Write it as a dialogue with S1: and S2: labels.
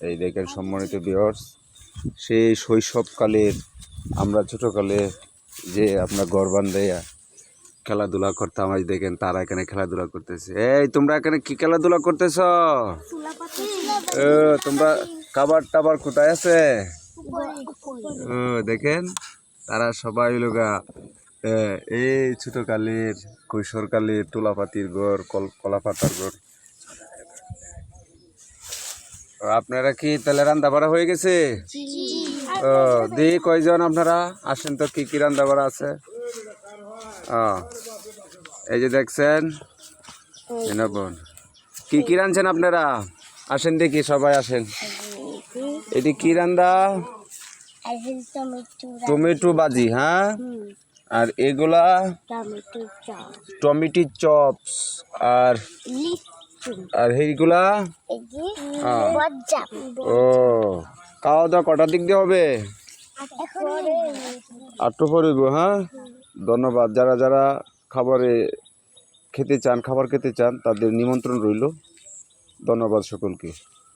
S1: এই দেখেন সম্মানিত বিহর্স সেই শৈশবকালের আমরা ছোটোকালে যে আপনার গড় বান্ধাইয়া খেলাধুলা করতাম আজ দেখেন তারা এখানে খেলাধুলা করতেছে। এই তোমরা এখানে কি খেলাধুলা করতেছ? তোমরা কাবার টাবার কোথায় আছে? দেখেন তারা সবাই লোকা এই ছোটকালের কৈশোরকালের তুলাপাতির গড় কল কলাপাতার গড় ও, আপনারা কি তাহলে রান্না বাড়া হয়ে গেছে? ও দি কয়জন আপনারা? আসেন তো কি কি রান্না বাড়া আছে? ও এই যে দেখছেন বোন কি কি রাঁধছেন আপনারা? আসেন দেখি সবাই আসেন। এটি কি রান্দা?
S2: টমেটো
S1: টমেটো বাজি হ্যাঁ? আর এগুলা?
S2: টমেটো
S1: চপস আর আর এইগুলা? হ্যাঁ। ও খাওয়া দাওয়া কটার দিক দিয়ে হবে? আটটু পরিব হ্যাঁ? ধন্যবাদ। যারা যারা খাবারে খেতে চান খাবার খেতে চান তাদের নিমন্ত্রণ রইল। ধন্যবাদ সকলকে।